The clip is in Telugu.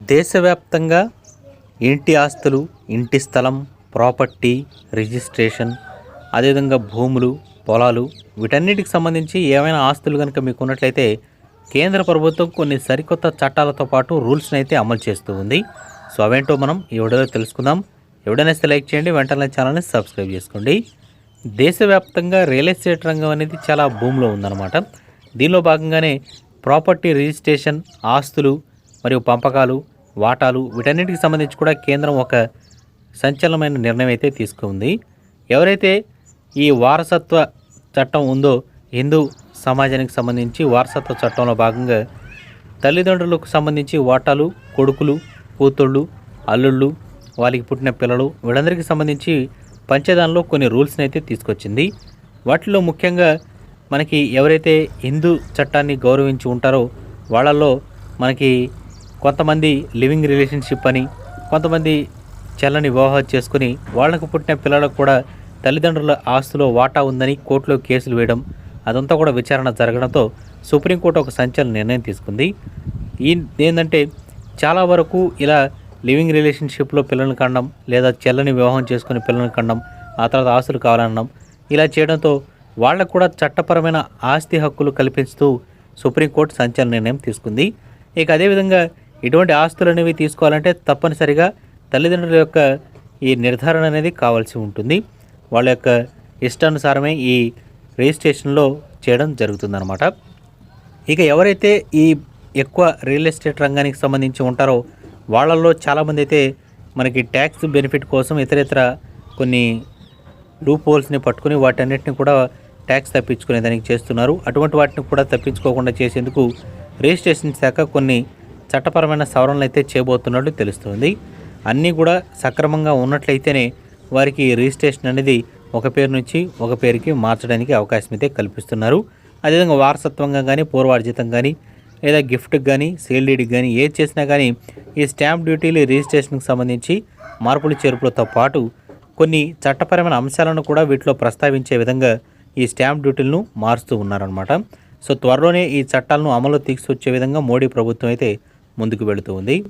దేశవ్యాప్తంగా ఇంటి ఆస్తులు ఇంటి స్థలం ప్రాపర్టీ రిజిస్ట్రేషన్ అదేవిధంగా భూములు పొలాలు వీటన్నిటికి సంబంధించి ఏమైనా ఆస్తులు కనుక మీకు ఉన్నట్లయితే కేంద్ర ప్రభుత్వం కొన్ని సరికొత్త చట్టాలతో పాటు రూల్స్ని అయితే అమలు చేస్తూ ఉంది. సో అవేంటో మనం ఈ వీడియోలో తెలుసుకుందాం. ఎవడైనా లైక్ చేయండి వెంటనే ఛానల్ని సబ్స్క్రైబ్ చేసుకోండి. దేశవ్యాప్తంగా రియల్ ఎస్టేట్ రంగం అనేది చాలా భూమిలో ఉందన్నమాట. దీనిలో భాగంగానే ప్రాపర్టీ రిజిస్ట్రేషన్ ఆస్తులు మరియు పంపకాలు వాటాలు వీటన్నిటికి సంబంధించి కూడా కేంద్రం ఒక సంచలనమైన నిర్ణయం అయితే తీసుకుంది. ఎవరైతే ఈ వారసత్వ చట్టం ఉందో హిందూ సమాజానికి సంబంధించి వారసత్వ చట్టంలో భాగంగా తల్లిదండ్రులకు సంబంధించి వాటాలు కొడుకులు కూతుళ్ళు అల్లుళ్ళు వాళ్ళకి పుట్టిన పిల్లలు వీళ్ళందరికీ సంబంధించి పంచదానంలో కొన్ని రూల్స్ని అయితే తీసుకొచ్చింది. వాటిలో ముఖ్యంగా మనకి ఎవరైతే హిందూ చట్టాన్ని గౌరవించి ఉంటారో వాళ్ళల్లో మనకి కొంతమంది లివింగ్ రిలేషన్షిప్ అని కొంతమంది చెల్లని వివాహం చేసుకుని వాళ్ళకు పుట్టిన పిల్లలకు కూడా తల్లిదండ్రుల ఆస్తిలో వాటా ఉందని కోర్టులో కేసులు వేయడం అదంతా కూడా విచారణ జరగడంతో సుప్రీంకోర్టు ఒక సంచలన నిర్ణయం తీసుకుంది. ఈ ఏంటంటే చాలా వరకు ఇలా లివింగ్ రిలేషన్షిప్లో పిల్లల్ని కండం లేదా చెల్లని వివాహం చేసుకుని పిల్లల్ని కండం ఆ తర్వాత ఆస్తులు కావాలనడం ఇలా చేయడంతో వాళ్ళకు కూడా చట్టపరమైన ఆస్తి హక్కులు కల్పిస్తూ సుప్రీంకోర్టు సంచలన నిర్ణయం తీసుకుంది. ఇక అదేవిధంగా ఇటువంటి ఆస్తులు అనేవి తీసుకోవాలంటే తప్పనిసరిగా తల్లిదండ్రుల యొక్క ఈ నిర్ధారణ అనేది కావాల్సి ఉంటుంది. వాళ్ళ యొక్క ఇష్టానుసారమే ఈ రిజిస్ట్రేషన్లో చేయడం జరుగుతుందన్నమాట. ఇక ఎవరైతే ఈ ఎక్కువ రియల్ ఎస్టేట్ రంగానికి సంబంధించి ఉంటారో వాళ్ళల్లో చాలామంది అయితే మనకి ట్యాక్స్ బెనిఫిట్ కోసం ఇతరితర కొన్ని లూప్ హోల్స్ని పట్టుకుని వాటన్నిటిని కూడా ట్యాక్స్ తప్పించుకునే దానికి చేస్తున్నారు. అటువంటి వాటిని కూడా తప్పించుకోకుండా చేసేందుకు రిజిస్ట్రేషన్ శాఖ కొన్ని చట్టపరమైన సవరణలు అయితే చేయబోతున్నట్లు తెలుస్తుంది. అన్నీ కూడా సక్రమంగా ఉన్నట్లయితేనే వారికి రిజిస్ట్రేషన్ అనేది ఒక పేరు నుంచి ఒక పేరుకి మార్చడానికి అవకాశం అయితే కల్పిస్తున్నారు. అదేవిధంగా వారసత్వంగా కానీ పూర్వార్జితం కానీ లేదా గిఫ్ట్కి కానీ సేల్ డీడ్కి కానీ ఏది చేసినా కానీ ఈ స్టాంప్ డ్యూటీలు రిజిస్ట్రేషన్కి సంబంధించి మార్పులు చేర్పులతో పాటు కొన్ని చట్టపరమైన అంశాలను కూడా వీటిలో ప్రస్తావించే విధంగా ఈ స్టాంప్ డ్యూటీలను మారుస్తూ ఉన్నారనమాట సో త్వరలోనే ఈ చట్టాలను అమలు తీసుకొచ్చే విధంగా మోడీ ప్రభుత్వం అయితే ముందుకు వెళుతూ ఉంది.